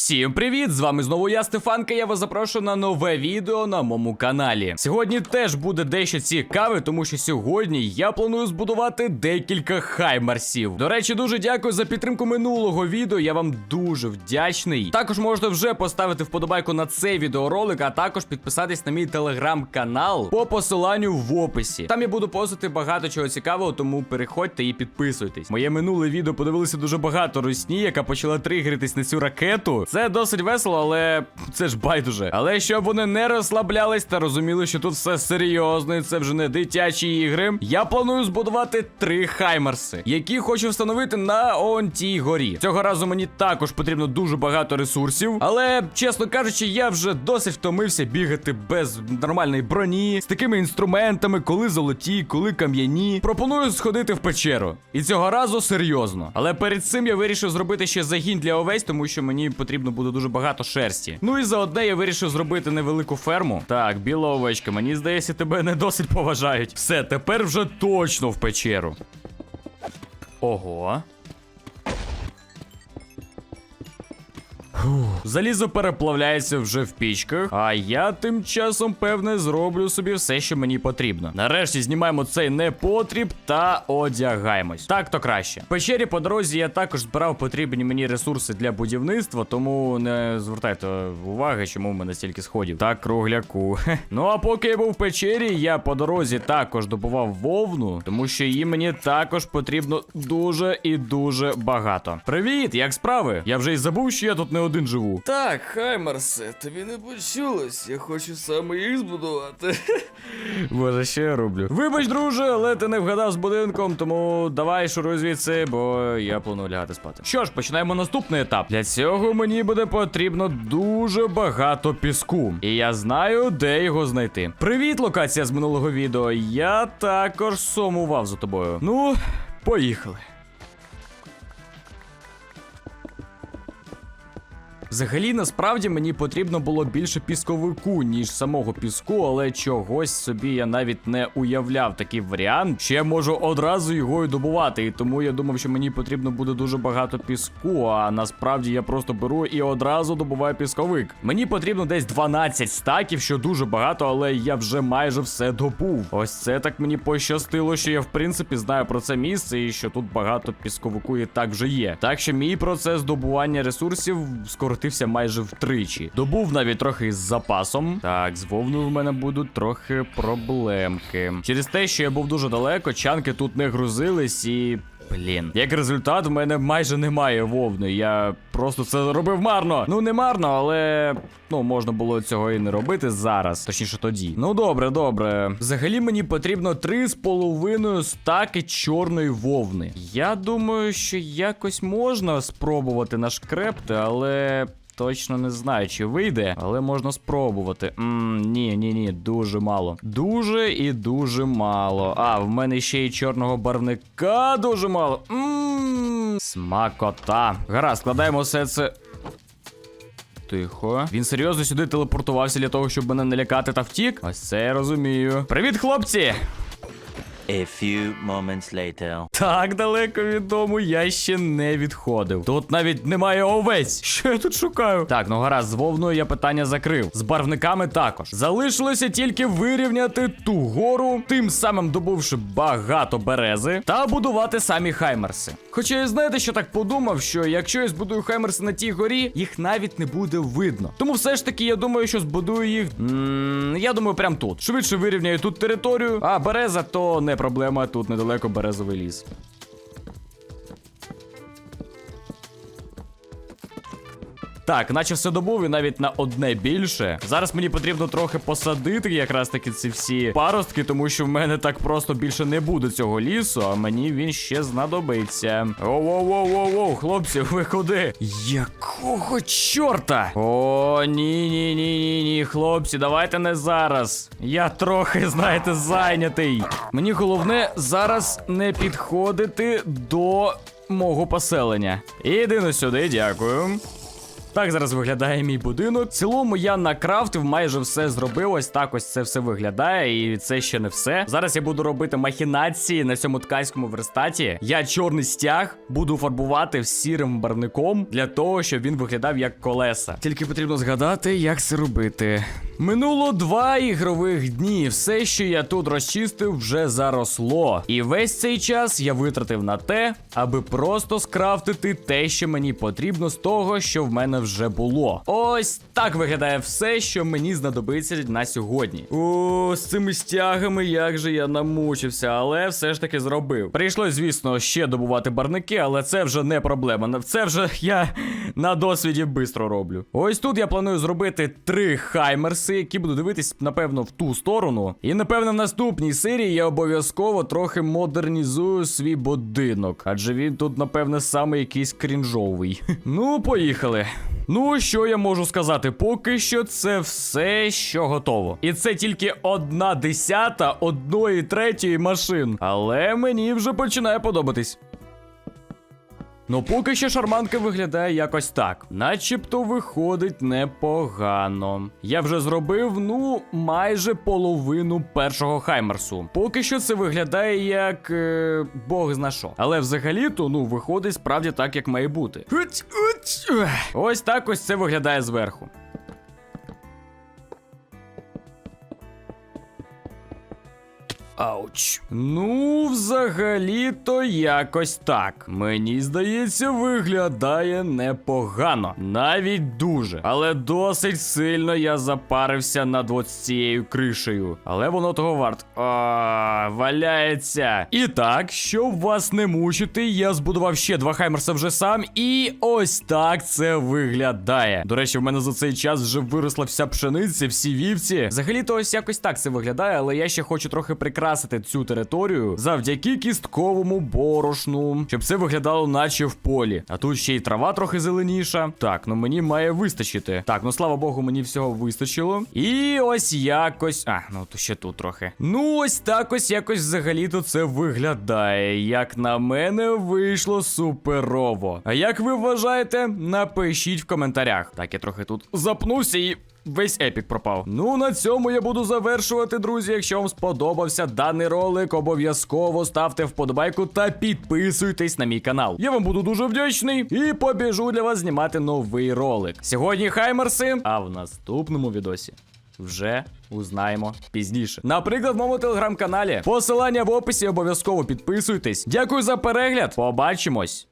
Всім привіт! З вами знову я, Стефанка. Я вас запрошую на нове відео на моєму каналі. Сьогодні теж буде дещо цікаве, тому що сьогодні я планую збудувати декілька хаймарсів. До речі, дуже дякую за підтримку минулого відео. Я вам дуже вдячний. Також можете вже поставити вподобайку на цей відеоролик, а також підписатись на мій телеграм-канал по посиланню в описі. Там я буду постити багато чого цікавого, тому переходьте і підписуйтесь. Моє минуле відео подивилися дуже багато русні, яка почала тригеритись на цю ракету. Це досить весело, але це ж байдуже. Але щоб вони не розслаблялись та розуміли, що тут все серйозно, і це вже не дитячі ігри. Я планую збудувати три хаймерси, які хочу встановити на он тій горі. Цього разу мені також потрібно дуже багато ресурсів, але чесно кажучи, я вже досить втомився бігати без нормальної броні, з такими інструментами, коли золоті, коли кам'яні. Пропоную сходити в печеру. І цього разу серйозно. Але перед цим я вирішив зробити ще загін для овець, тому що мені потрібно буде дуже багато шерсті. Ну і заодне я вирішив зробити невелику ферму. Так, біла овечка, мені здається, тебе не досить поважають. Все, тепер вже точно в печеру. Ого. Залізо переплавляється вже в пічках, а я тим часом, певне, зроблю собі все, що мені потрібно. Нарешті знімаємо цей непотріб та одягаємось. Так то краще. В печері по дорозі я також збирав потрібні мені ресурси для будівництва, тому не звертайте уваги, чому в мене стільки сходів. Так, кругляку. Ну а поки я був в печері, я по дорозі також добував вовну, тому що її мені також потрібно дуже і дуже багато. Привіт, як справи? Я вже й забув, що я тут не один живу. Так, Хаймарсе, тобі не почулось. Я хочу саме їх збудувати. Боже, що я роблю? Вибач, друже, але ти не вгадав з будинком, тому давай шуруй звідси, бо я планую лягати спати. Що ж, починаємо наступний етап. Для цього мені буде потрібно дуже багато піску. І я знаю, де його знайти. Привіт, локація з минулого відео. Я також сумував за тобою. Ну, поїхали. Взагалі, насправді мені потрібно було більше пісковику, ніж самого піску, але чогось собі я навіть не уявляв такий варіант, я можу одразу його і добувати. І тому я думав, що мені потрібно буде дуже багато піску. А насправді я просто беру і одразу добуваю пісковик. Мені потрібно десь 12 стаків, що дуже багато, але я вже майже все добув. Ось це так мені пощастило, що я в принципі знаю про це місце і що тут багато пісковику і так вже є. Так що мій процес добування ресурсів скоротився майже втричі. Добув навіть трохи з запасом. Так, з вовною в мене будуть трохи проблемки. Через те, що я був дуже далеко, чанки тут не грузились і. Блін, як результат, в мене майже немає вовни. Я просто це робив марно. Ну не марно, але ну можна було цього і не робити зараз. Точніше тоді. Ну добре, добре. Взагалі мені потрібно три з половиною стаки чорної вовни. Я думаю, що якось можна спробувати нашкрепти, але. Точно не знаю, чи вийде, але можна спробувати. Ммм, ні, ні, ні, дуже мало. Дуже і дуже мало. А, в мене ще й чорного барвника дуже мало. Ммм, смакота. Гаразд, складаємо все це. Тихо. Він серйозно сюди телепортувався для того, щоб мене не лякати та втік? Ось це я розумію. Привіт, хлопці! A few moments later. Так далеко від дому я ще не відходив. Тут навіть немає овець. Що я тут шукаю? Так, ну гаразд, з вовною я питання закрив. З барвниками також. Залишилося тільки вирівняти ту гору, тим самим добувши багато берези, та будувати самі хаймерси. Хоча я знаєте, що так подумав, що якщо я збудую хаймерси на тій горі, їх навіть не буде видно. Тому все ж таки я думаю, що збудую їх. м, я думаю, прям тут. Швидше вирівняю тут територію, а береза то не проблема, тут недалеко березовий ліс. Так, наче все добув і навіть на одне більше. Зараз мені потрібно трохи посадити якраз таки ці всі паростки, тому що в мене так просто більше не буде цього лісу, а мені він ще знадобиться. Оу-оу-оу-оу, хлопці, ви куди? Якого чорта? О, ні, ні, ні, ні, ні, хлопці, давайте не зараз. Я трохи, знаєте, зайнятий. Мені головне зараз не підходити до мого поселення. Іди на сюди, дякую. Так зараз виглядає мій будинок. В цілому я накрафтив, майже все зробив. Ось так ось це все виглядає, і це ще не все. Зараз я буду робити махінації на цьому ткацькому верстаті. Я чорний стяг буду фарбувати сірим барником для того, щоб він виглядав як колеса. Тільки потрібно згадати, як це робити. Минуло два ігрових дні. Все, що я тут розчистив, вже заросло. І весь цей час я витратив на те, аби просто скрафтити те, що мені потрібно з того, що в мене вже було. Ось так виглядає все, що мені знадобиться на сьогодні. О, з цими стягами як же я намучився, але все ж таки зробив. Прийшлось, звісно, ще добувати барники, але це вже не проблема. Це вже я на досвіді швидко роблю. Ось тут я планую зробити три хаймерси, які буду дивитись, напевно, в ту сторону. І напевно в наступній серії я обов'язково трохи модернізую свій будинок. Адже він тут, напевне, саме якийсь крінжовий. Ну, поїхали. Ну, що я можу сказати? Поки що це все, що готово. І це тільки одна десята одної третьої машин. Але мені вже починає подобатись. Ну, поки що шарманка виглядає якось так. Начебто виходить непогано. Я вже зробив, ну, майже половину першого хаймерсу. Поки що це виглядає як е, Бог зна що. Але взагалі-то, ну, виходить справді так, як має бути. Ось так ось це виглядає зверху. Ауч. Ну, взагалі-то якось так. Мені здається, виглядає непогано. Навіть дуже. Але досить сильно я запарився над от цією кришею. Але воно того варт. А, валяється. І так, щоб вас не мучити, я збудував ще два хаймерса вже сам. І ось так це виглядає. До речі, в мене за цей час вже виросла вся пшениця, всі вівці. Взагалі-то ось якось так це виглядає, але я ще хочу трохи прикрасити цю територію завдяки кістковому борошну, щоб це виглядало наче в полі. А тут ще й трава трохи зеленіша. Так, ну мені має вистачити. Так, ну слава Богу, мені всього вистачило. І ось якось. А, ну то ще тут трохи. Ну, ось так ось якось взагалі-то це виглядає. Як на мене, вийшло суперово. А як ви вважаєте, напишіть в коментарях. Так, я трохи тут запнувся і. Весь епік пропав. Ну на цьому я буду завершувати, друзі. Якщо вам сподобався даний ролик, обов'язково ставте вподобайку та підписуйтесь на мій канал. Я вам буду дуже вдячний і побіжу для вас знімати новий ролик. Сьогодні хаймерси, а в наступному відосі. Вже узнаємо пізніше. Наприклад, в моєму телеграм-каналі. Посилання в описі обов'язково підписуйтесь. Дякую за перегляд. Побачимось.